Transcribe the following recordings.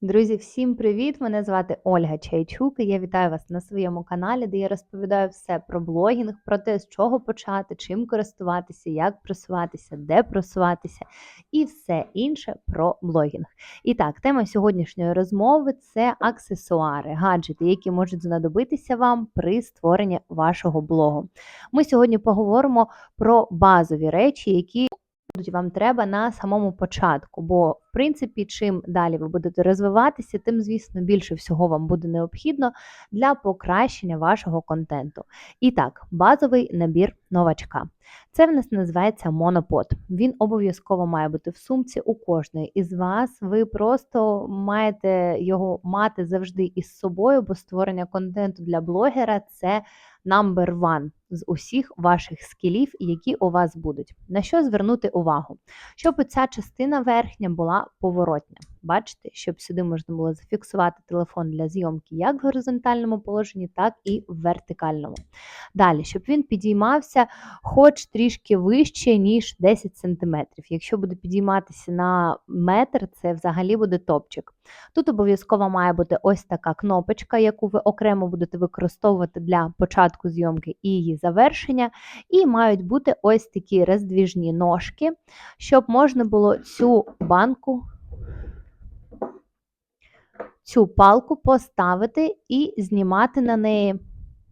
Друзі, всім привіт! Мене звати Ольга Чайчук. і Я вітаю вас на своєму каналі, де я розповідаю все про блогінг, про те, з чого почати, чим користуватися, як просуватися, де просуватися і все інше про блогінг. І так, тема сьогоднішньої розмови це аксесуари, гаджети, які можуть знадобитися вам при створенні вашого блогу. Ми сьогодні поговоримо про базові речі, які будуть вам треба на самому початку. Бо, в принципі, чим далі ви будете розвиватися, тим, звісно, більше всього вам буде необхідно для покращення вашого контенту. І так, базовий набір новачка. Це в нас називається монопод. Він обов'язково має бути в сумці у кожної із вас. Ви просто маєте його мати завжди із собою, бо створення контенту для блогера це number one з усіх ваших скілів, які у вас будуть. На що звернути увагу? Щоб ця частина верхня була поворотня. Бачите, щоб сюди можна було зафіксувати телефон для зйомки як в горизонтальному положенні, так і в вертикальному. Далі, щоб він підіймався хоч трішки вище, ніж 10 см. Якщо буде підійматися на метр, це взагалі буде топчик. Тут обов'язково має бути ось така кнопочка, яку ви окремо будете використовувати для початку зйомки і її завершення. І мають бути ось такі роздвіжні ножки, щоб можна було цю банку цю палку поставити і знімати на неї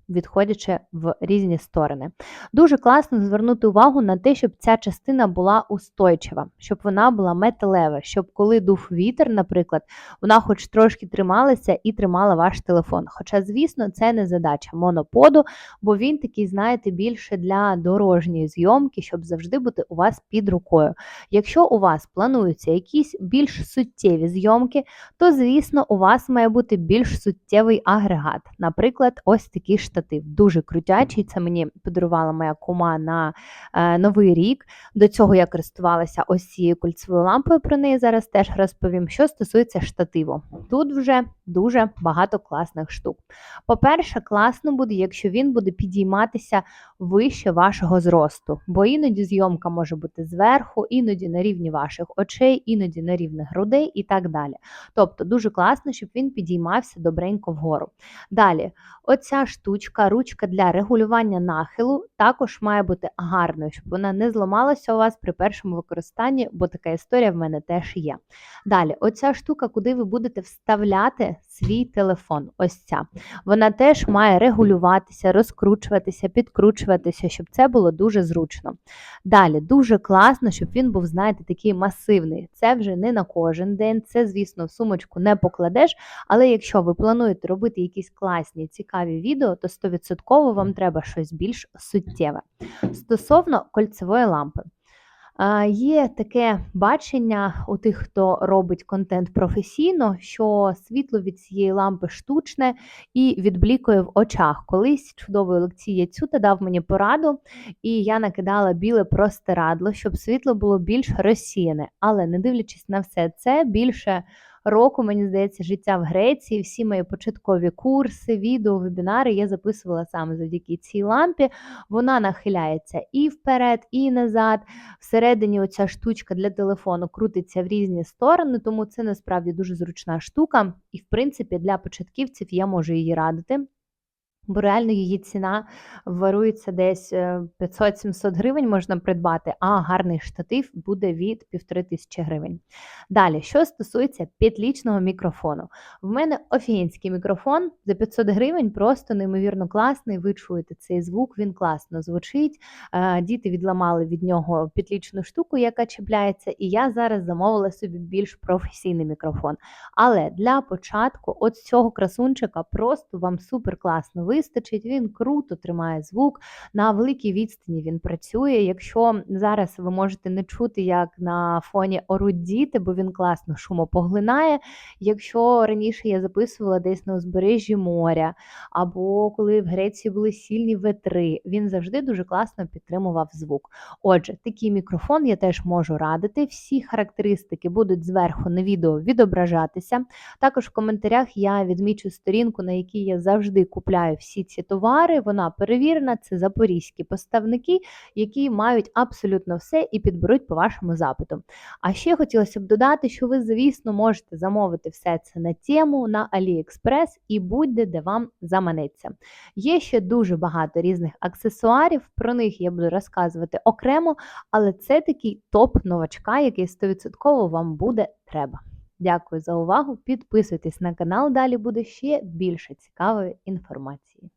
відходячи в різні сторони. Дуже класно звернути увагу на те, щоб ця частина була устойчива, щоб вона була металева, щоб коли дув вітер, наприклад, вона хоч трошки трималася і тримала ваш телефон. Хоча, звісно, це не задача моноподу, бо він такий, знаєте, більше для дорожньої зйомки, щоб завжди бути у вас під рукою. Якщо у вас плануються якісь більш суттєві зйомки, то, звісно, у вас має бути більш суттєвий агрегат. Наприклад, ось такий штатив штатив. Дуже крутячий. Це мені подарувала моя кума на е, новий рік. До цього я користувалася ось цією кольцевою лампою. Про неї зараз теж розповім. Що стосується штативу. Тут вже дуже багато класних штук. По-перше, класно буде, якщо він буде підійматися вище вашого зросту, бо іноді зйомка може бути зверху, іноді на рівні ваших очей, іноді на рівні грудей і так далі. Тобто дуже класно, щоб він підіймався добренько вгору. Далі, оця штучка, ручка для регулювання нахилу, також має бути гарною, щоб вона не зламалася у вас при першому використанні, бо така історія в мене теж є. Далі, оця штука, куди ви будете вставляти свій телефон. Ось ця. Вона теж має регулюватися, розкручуватися, підкручуватися, щоб це було дуже зручно. Далі, дуже класно, щоб він був, знаєте, такий масивний. Це вже не на кожен день, це, звісно, в сумочку не покладеш. Але якщо ви плануєте робити якісь класні, цікаві відео, то 100% вам треба щось більш суттєве. Стосовно кольцевої лампи. Є таке бачення у тих, хто робить контент професійно, що світло від цієї лампи штучне і відблікує в очах. Колись чудовий Олексій Яцюта дав мені пораду, і я накидала біле простирадло, щоб світло було більш розсіяне. Але не дивлячись на все це, більше року, мені здається, життя в Греції. Всі мої початкові курси, відео, вебінари я записувала саме завдяки цій лампі. Вона нахиляється і вперед, і назад. Всередині оця штучка для телефону крутиться в різні сторони, тому це насправді дуже зручна штука. І, в принципі, для початківців я можу її радити бо реально її ціна варується десь 500-700 е, гривень можна придбати, а гарний штатив буде від 1500 гривень. Далі, що стосується п'ятлічного мікрофону, в мене офігенський мікрофон за 500 гривень, просто неймовірно класний. Ви чуєте цей звук, він класно звучить. Е, діти відламали від нього п'ятлічну штуку, яка чіпляється, і я зараз замовила собі більш професійний мікрофон. Але для початку, от цього красунчика, просто вам супер класно вистачить, він круто тримає звук. На великій відстані він працює. Якщо зараз ви можете не чути, як на фоні оруть діти, бо він класно шумопоглинає. Якщо раніше я записувала десь на узбережжі моря, або коли в Греції були сильні ветри, він завжди дуже класно підтримував звук. Отже, такий мікрофон я теж можу радити. Всі характеристики будуть зверху на відео відображатися. Також в коментарях я відмічу сторінку, на якій я завжди купляю всі всі ці товари. Вона перевірена, це запорізькі поставники, які мають абсолютно все і підберуть по вашому запиту. А ще хотілося б додати, що ви, звісно, можете замовити все це на тему на AliExpress і будь-де, де вам заманеться. Є ще дуже багато різних аксесуарів, про них я буду розказувати окремо, але це такий топ новачка, який 100% вам буде треба. Дякую за увагу. Підписуйтесь на канал, далі буде ще більше цікавої інформації.